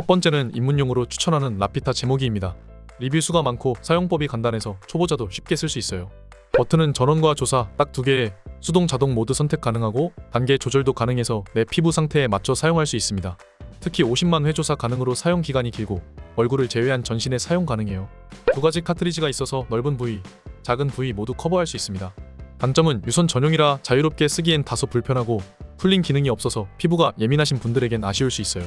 첫 번째는 입문용으로 추천하는 라피타 제모기입니다. 리뷰 수가 많고 사용법이 간단해서 초보자도 쉽게 쓸 수 있어요. 버튼은 전원과 조사 딱 두 개에 수동 자동 모드 선택 가능하고 단계 조절도 가능해서 내 피부 상태에 맞춰 사용할 수 있습니다. 특히 50만 회 조사 가능으로 사용 기간이 길고 얼굴을 제외한 전신에 사용 가능해요. 두 가지 카트리지가 있어서 넓은 부위, 작은 부위 모두 커버할 수 있습니다. 단점은 유선 전용이라 자유롭게 쓰기엔 다소 불편하고 쿨링 기능이 없어서 피부가 예민하신 분들에겐 아쉬울 수 있어요.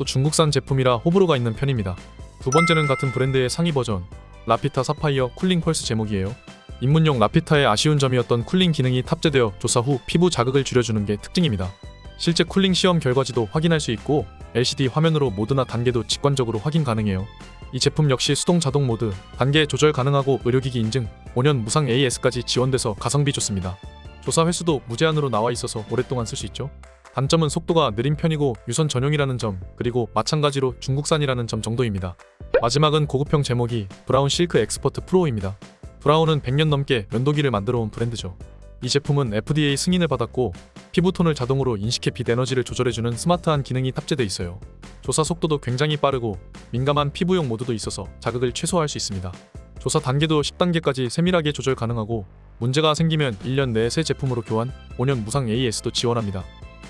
또 중국산 제품이라 호불호가 있는 편입니다. 두 번째는 같은 브랜드의 상위 버전 라피타 사파이어 쿨링 펄스 제목이에요. 입문용 라피타의 아쉬운 점이었던 쿨링 기능이 탑재되어 조사 후 피부 자극을 줄여주는 게 특징입니다. 실제 쿨링 시험 결과지도 확인할 수 있고 LCD 화면으로 모드나 단계도 직관적으로 확인 가능해요. 이 제품 역시 수동 자동 모드, 단계 조절 가능하고 의료기기 인증, 5년 무상 AS까지 지원돼서 가성비 좋습니다. 조사 횟수도 무제한으로 나와 있어서 오랫동안 쓸 수 있죠. 단점은 속도가 느린 편이고 유선 전용이라는 점, 그리고 마찬가지로 중국산이라는 점 정도입니다. 마지막은 고급형 제목이 브라운 실크 엑스퍼트 프로입니다. 브라운은 100년 넘게 면도기를 만들어 온 브랜드죠. 이 제품은 FDA 승인을 받았고 피부톤을 자동으로 인식해 빛 에너지를 조절해주는 스마트한 기능이 탑재돼 있어요. 조사 속도도 굉장히 빠르고 민감한 피부용 모드도 있어서 자극을 최소화할 수 있습니다. 조사 단계도 10단계까지 세밀하게 조절 가능하고 문제가 생기면 1년 내에 새 제품으로 교환, 5년 무상 AS도 지원합니다.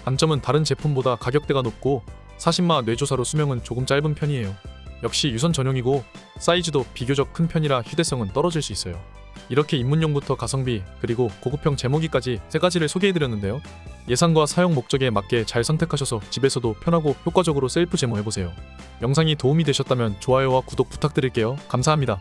단점은 다른 제품보다 가격대가 높고 40마 뇌조사로 수명은 조금 짧은 편이에요. 역시 유선 전용이고 사이즈도 비교적 큰 편이라 휴대성은 떨어질 수 있어요. 이렇게 입문용부터 가성비 그리고 고급형 제모기까지 세 가지를 소개해드렸는데요. 예산과 사용 목적에 맞게 잘 선택하셔서 집에서도 편하고 효과적으로 셀프 제모해보세요. 영상이 도움이 되셨다면 좋아요와 구독 부탁드릴게요. 감사합니다.